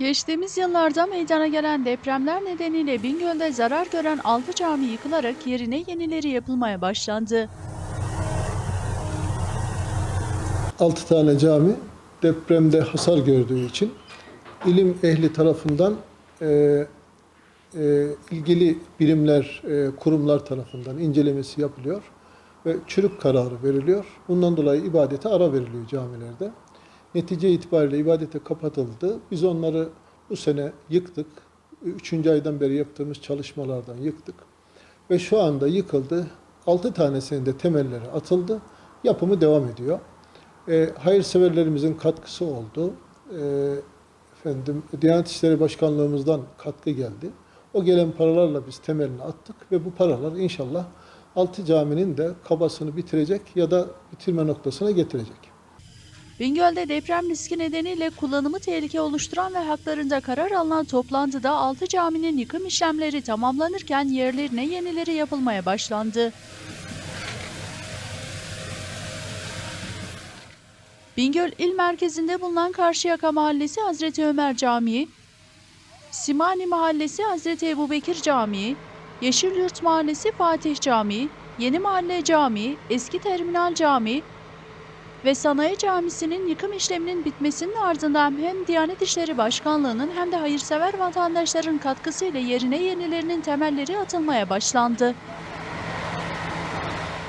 Geçtiğimiz yıllarda meydana gelen depremler nedeniyle Bingöl'de zarar gören 6 cami yıkılarak yerine yenileri yapılmaya başlandı. 6 tane cami depremde hasar gördüğü için ilim ehli tarafından e, e, ilgili birimler, e, kurumlar tarafından incelemesi yapılıyor ve çürük kararı veriliyor. Bundan dolayı ibadete ara veriliyor camilerde. Netice itibariyle ibadete kapatıldı. Biz onları bu sene yıktık. Üçüncü aydan beri yaptığımız çalışmalardan yıktık. Ve şu anda yıkıldı. 6 tanesinin de temelleri atıldı. Yapımı devam ediyor. E, hayırseverlerimizin katkısı oldu. E, efendim Diyanet İşleri Başkanlığımızdan katkı geldi. O gelen paralarla biz temelini attık ve bu paralar inşallah altı caminin de kabasını bitirecek ya da bitirme noktasına getirecek. Bingöl'de deprem riski nedeniyle kullanımı tehlike oluşturan ve haklarında karar alınan toplantıda 6 caminin yıkım işlemleri tamamlanırken yerlerine yenileri yapılmaya başlandı. Bingöl il merkezinde bulunan Karşıyaka Mahallesi Hazreti Ömer Camii, Simani Mahallesi Hazreti Ebubekir Camii, Yeşilyurt Mahallesi Fatih Camii, Yeni Mahalle Camii, Eski Terminal Camii, ve Sanayi Camisi'nin yıkım işleminin bitmesinin ardından hem Diyanet İşleri Başkanlığı'nın hem de hayırsever vatandaşların katkısıyla yerine yenilerinin temelleri atılmaya başlandı.